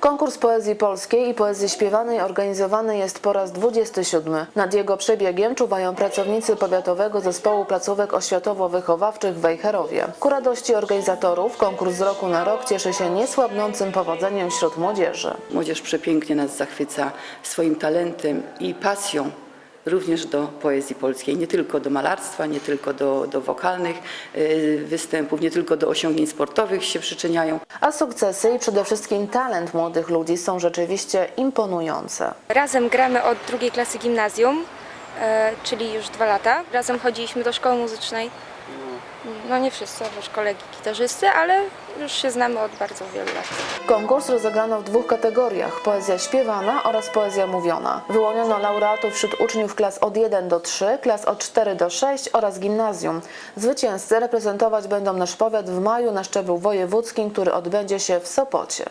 Konkurs poezji polskiej i poezji śpiewanej organizowany jest po raz 27. Nad jego przebiegiem czuwają pracownicy Powiatowego Zespołu Placówek Oświatowo-Wychowawczych w Wejherowie. Ku radości organizatorów konkurs z roku na rok cieszy się niesłabnącym powodzeniem wśród młodzieży. Młodzież przepięknie nas zachwyca swoim talentem i pasją również do poezji polskiej, nie tylko do malarstwa, nie tylko do, do wokalnych y, występów, nie tylko do osiągnięć sportowych się przyczyniają. A sukcesy i przede wszystkim talent młodych ludzi są rzeczywiście imponujące. Razem gramy od drugiej klasy gimnazjum, czyli już dwa lata. Razem chodziliśmy do szkoły muzycznej. No nie wszyscy, oprócz kolegi gitarzysty, ale już się znamy od bardzo wielu lat. Konkurs rozegrano w dwóch kategoriach: poezja śpiewana oraz poezja mówiona. Wyłoniono laureatów wśród uczniów klas od 1 do 3, klas od 4 do 6 oraz gimnazjum. Zwycięzcy reprezentować będą nasz powiat w maju na szczeblu wojewódzkim, który odbędzie się w Sopocie.